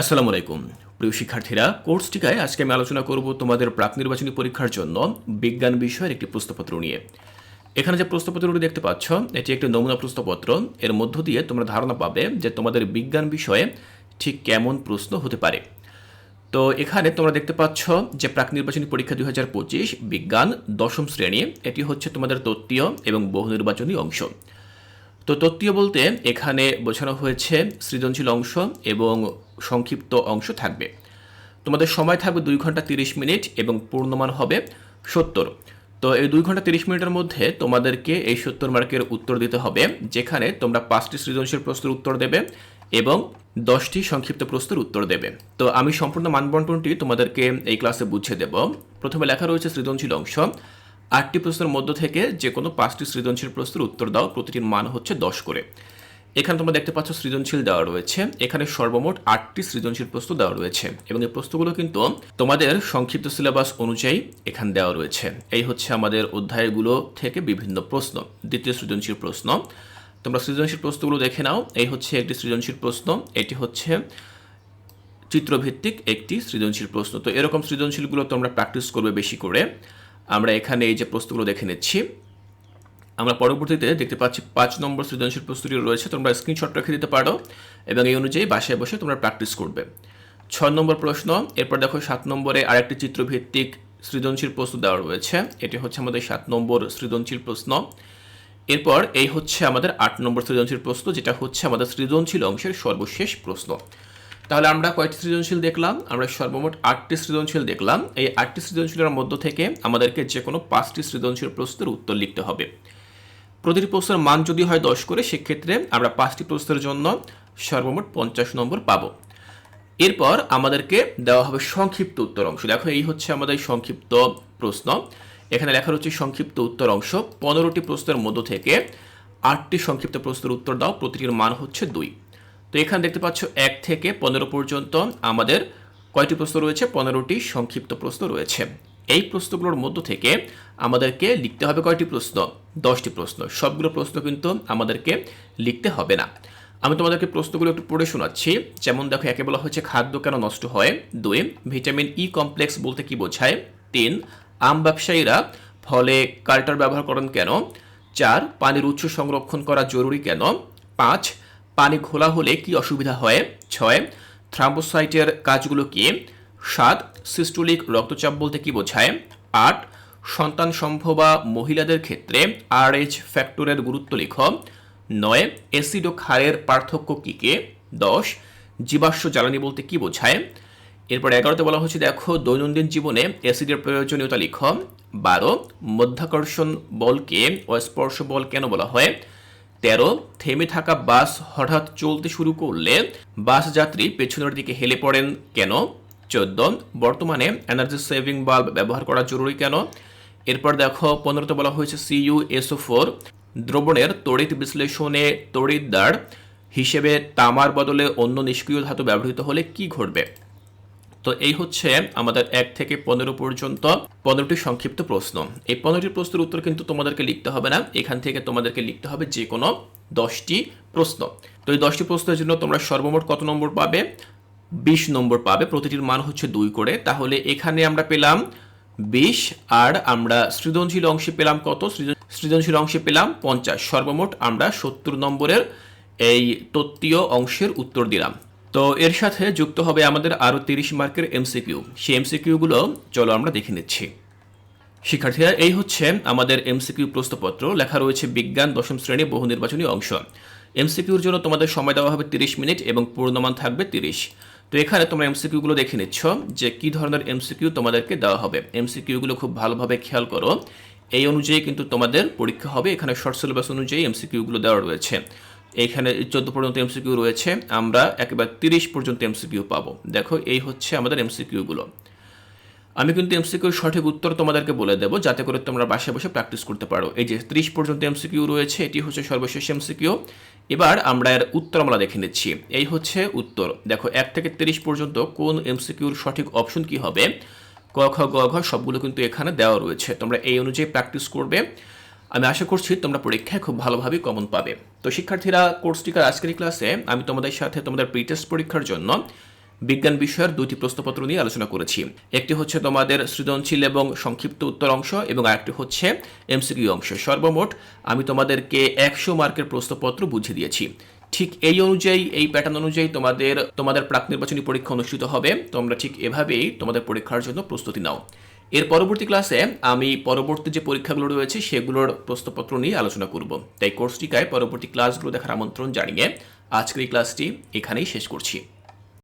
আসসালামু আলাইকুম। প্রিয় শিক্ষার্থীরা কোর্স টিকায় আজকে আমি আলোচনা করব তোমাদের প্রাক নির্বাচনী পরীক্ষার জন্য বিজ্ঞান বিষয়ের একটি প্রশ্নপত্র নিয়ে। এখানে যে প্রশ্নপত্রটি দেখতে পাচ্ছ, এটি একটি নমুনা প্রশ্নপত্র। এর মধ্য দিয়ে তোমরা ধারণা পাবে যে তোমাদের বিজ্ঞান বিষয়ে ঠিক কেমন প্রশ্ন হতে পারে। তো এখানে তোমরা দেখতে পাচ্ছ যে প্রাক নির্বাচনী পরীক্ষা দুই হাজার পঁচিশ, বিজ্ঞান দশম শ্রেণি, এটি হচ্ছে তোমাদের তত্ত্বীয় এবং বহু নির্বাচনী অংশ। তো তত্ত্বীয় বলতে এখানে বোঝানো হয়েছে সৃজনশীল অংশ এবং সংক্ষিপ্ত অংশ থাকবে। তোমাদের সময় থাকবে দুই ঘণ্টা তিরিশ মিনিট এবং পূর্ণমান হবে সত্তর। তো এই দুই ঘণ্টা তিরিশ মিনিটের মধ্যে তোমাদেরকে এই সত্তর মার্কের উত্তর দিতে হবে, যেখানে তোমরা পাঁচটি সৃজনশীল প্রশ্নের উত্তর দেবে এবং দশটি সংক্ষিপ্ত প্রশ্নের উত্তর দেবে। তো আমি সম্পূর্ণ মানবন্টনটি তোমাদেরকে এই ক্লাসে বুঝিয়ে দেব। প্রথমে লেখা রয়েছে সৃজনশীল অংশ। আটটি প্রশ্নের মধ্য থেকে যে কোনো পাঁচটি সৃজনশীল প্রশ্নের উত্তর দাও, প্রতিটির মান হচ্ছে দশ করে। এখানে তোমরা দেখতে পাচ্ছ সৃজনশীল দেওয়া রয়েছে। এখানে সর্বমোট আটটি সৃজনশীল প্রশ্ন দেওয়া রয়েছে এবং এই প্রশ্নগুলো কিন্তু তোমাদের সংক্ষিপ্ত সিলেবাস অনুযায়ী এখানে দেওয়া রয়েছে। এই হচ্ছে আমাদের অধ্যায়গুলো থেকে বিভিন্ন প্রশ্ন, দ্বিতীয় সৃজনশীল প্রশ্ন। তোমরা সৃজনশীল প্রশ্নগুলো দেখে নাও। এই হচ্ছে একটি সৃজনশীল প্রশ্ন, এটি হচ্ছে চিত্রভিত্তিক একটি সৃজনশীল প্রশ্ন। তো এরকম সৃজনশীলগুলো তোমরা প্র্যাকটিস করবে বেশি করে। আমরা এখানে এই যে প্রশ্নগুলো দেখে নিচ্ছি আমরা পরবর্তীতে দেখতে পাচ্ছি পাঁচ নম্বর সৃজনশীল প্রস্তুতি রয়েছে। তোমরা স্ক্রিনশট রেখে দিতে পারো এবং এই অনুযায়ী বাসায় বসে তোমরা প্র্যাকটিস করবে। ছয় নম্বর প্রশ্ন, এরপর দেখো সাত নম্বরে আরেকটি চিত্রভিত্তিক সৃজনশীল প্রশ্ন দেওয়া রয়েছে। এটি হচ্ছে আমাদের সাত নম্বর সৃজনশীল প্রশ্ন। এরপর এই হচ্ছে আমাদের আট নম্বর সৃজনশীল প্রশ্ন, যেটা হচ্ছে আমাদের সৃজনশীল অংশের সর্বশেষ প্রশ্ন। তাহলে আমরা কয়েকটি সৃজনশীল দেখলাম? আমরা সর্বমোট আটটি সৃজনশীল দেখলাম। এই আটটি সৃজনশীলের মধ্য থেকে আমাদেরকে যে কোনো পাঁচটি সৃজনশীল প্রশ্নের উত্তর লিখতে হবে। প্রতিটি প্রশ্নের মান যদি হয় দশ করে, সেক্ষেত্রে আমরা পাঁচটি প্রশ্নের জন্য সর্বমোট পঞ্চাশ নম্বর পাব। এরপর আমাদেরকে দেওয়া হবে সংক্ষিপ্ত উত্তর অংশ। দেখো, এই হচ্ছে আমাদের সংক্ষিপ্ত প্রশ্ন। এখানে লেখা হচ্ছে সংক্ষিপ্ত উত্তর অংশ। পনেরোটি প্রশ্নের মধ্য থেকে আটটি সংক্ষিপ্ত প্রশ্নের উত্তর দাও, প্রতিটির মান হচ্ছে দুই। তো এখানে দেখতে পাচ্ছ, এক থেকে পনেরো পর্যন্ত আমাদের কয়টি প্রশ্ন রয়েছে? পনেরোটি সংক্ষিপ্ত প্রশ্ন রয়েছে। এই প্রশ্নগুলোর মধ্য থেকে আমাদেরকে লিখতে হবে কয়টি প্রশ্ন? দশটি প্রশ্ন। সবগুলো প্রশ্ন কিন্তু আমাদেরকে লিখতে হবে না। আমি তোমাদেরকে প্রশ্নগুলো একটু পড়ে শোনাচ্ছি। যেমন দেখো, একে বলা হচ্ছে খাদ্য কেন নষ্ট হয়? দুই, ভিটামিন ই কমপ্লেক্স বলতে কি বোঝায়? তিন, আম ব্যবসায়ীরা ফলে কাল্টার ব্যবহার করেন কেন? চার, পানির উৎস সংরক্ষণ করা জরুরি কেন? পাঁচ, পানি ঘোলা হলে কি অসুবিধা হয়? ছয়, থ্রাম্বোসাইটের কাজগুলো কি? সাত, সিস্টোলিক রক্তচাপ বলতে কি বোঝায়? আট, সন্তান সম্ভবা মহিলাদের ক্ষেত্রে আর এইচ ফ্যাক্টরের গুরুত্ব লিখ। নয়, অ্যাসিড ও ক্ষারের পার্থক্য কী কে? দশ, জীবাশ্ম জ্বালানি বলতে কি বোঝায়? এরপর এগারোতে বলা হচ্ছে দেখো, দৈনন্দিন জীবনে অ্যাসিডের প্রয়োজনীয়তা লিখ। বারো, মধ্যাকর্ষণ বলকে অস্পর্শ বল কেন বলা হয়? তেরো, থেমে থাকা বাস হঠাৎ চলতে শুরু করলে বাস যাত্রী পেছনের দিকে হেলে পড়েন কেন? চোদ্দ বর্তমানে এনার্জি সেভিং বাল্ব ব্যবহার করা জরুরি কেন? এরপর দেখো, পনেরোতে বলা হয়েছে সিইউ এসও ফোর দ্রবণের তড়িৎ বিশ্লেষণে তড়িৎদ্বার হিসেবে তামার বদলে অন্য নিষ্ক্রিয় ধাতু ব্যবহৃত হলে কি ঘটবে? তো এই হচ্ছে আমাদের এক থেকে পনেরো পর্যন্ত পনেরোটি সংক্ষিপ্ত প্রশ্ন। এই পনেরোটি প্রশ্নের উত্তর কিন্তু তোমাদেরকে লিখতে হবে না। এখান থেকে তোমাদেরকে লিখতে হবে যে কোনো দশটি প্রশ্ন। তো এই দশটি প্রশ্নের জন্য তোমরা সর্বমোট কত নম্বর পাবে? বিশ নম্বর পাবে, প্রতিটির মান হচ্ছে দুই করে। তাহলে এখানে আমরা পেলাম বিশ, আর আমরা সৃজনশীল অংশে পেলাম কত? সৃজনশীল অংশে পেলাম পঞ্চাশ। সর্বমোট আমরা সত্তর নম্বরের এই তত্ত্বীয় অংশের উত্তর দিলাম। তো এর সাথে যুক্ত হবে আমাদের আরও তিরিশ মার্কের এমসিকিউ সেই এমসিকিউগুলো চলো আমরা দেখে নিচ্ছি। শিক্ষার্থীরা, এই হচ্ছে আমাদের এমসিকিউ প্রশ্নপত্র। লেখা রয়েছে বিজ্ঞান দশম শ্রেণি বহু নির্বাচনী অংশ। এমসিকিউর জন্য তোমাদের সময় দেওয়া হবে তিরিশ মিনিট এবং পূর্ণমান থাকবে তিরিশ। তো এখানে তোমরা এমসিকিউগুলো দেখে নিচ্ছ যে কি ধরনের এমসিকিউ তোমাদেরকে দেওয়া হবে এমসিকিউগুলো খুব ভালোভাবে খেয়াল করো এই অনুযায়ী কিন্তু তোমাদের পরীক্ষা হবে এখানে শর্ট সিলেবাস অনুযায়ী এমসিকিউগুলো দেওয়া রয়েছে এইখানে চোদ্দ পর্যন্ত এমসিকিউ রয়েছে আমরা একেবারে তিরিশ পর্যন্ত এমসিকিউ পাবো দেখো এই হচ্ছে আমাদের এমসিকিউগুলো আমি কিন্তু এমসিকিউর সঠিক উত্তর তোমাদেরকে বলে দেবো যাতে করে তোমরা বাসায় বসে প্র্যাকটিস করতে পারো এই যে ত্রিশ পর্যন্ত এমসিকিউ রয়েছে এটি হচ্ছে সর্বশেষ এমসিকিউ এবার আমরা এর উত্তর আমরা দেখে নিচ্ছি। এই হচ্ছে উত্তর। দেখো, এক থেকে তিরিশ পর্যন্ত কোন এমসিকিউর সঠিক অপশন কি হবে? ক, খ, গ, ঘ সবগুলো কিন্তু এখানে দেওয়া রয়েছে। তোমরা এই অনুযায়ী প্র্যাকটিস করবে। আমি আশা করছি তোমরা পরীক্ষায় খুব ভালোভাবে কমন পাবে। তো শিক্ষার্থীরা কোর্সটিকার আজকের ক্লাসে আমি তোমাদের সাথে তোমাদের প্রিটেস্ট পরীক্ষার জন্য বিজ্ঞান বিষয়ের দুটি প্রশ্নপত্র নিয়ে আলোচনা করেছি। একটি হচ্ছে তোমাদের সৃজনশীল এবং সংক্ষিপ্ত উত্তর অংশ এবং আরেকটি হচ্ছে এমসিকিউ অংশ। সর্বমোট আমি তোমাদেরকে একশো মার্কের প্রশ্নপত্র বুঝিয়ে দিয়েছি। ঠিক এই অনুযায়ী, এই প্যাটার্ন অনুযায়ী তোমাদের তোমাদের প্রাক নির্বাচনী পরীক্ষা অনুষ্ঠিত হবে। তোমরা ঠিক এভাবেই তোমাদের পরীক্ষার জন্য প্রস্তুতি নাও। এর পরবর্তী ক্লাসে আমি পরবর্তী যে পরীক্ষাগুলো রয়েছে, সেগুলোর প্রশ্নপত্র নিয়ে আলোচনা করব। তাই কোর্সটিকায় পরবর্তী ক্লাসগুলো দেখার আমন্ত্রণ জানিয়ে আজকের এই ক্লাসটি এখানেই শেষ করছি।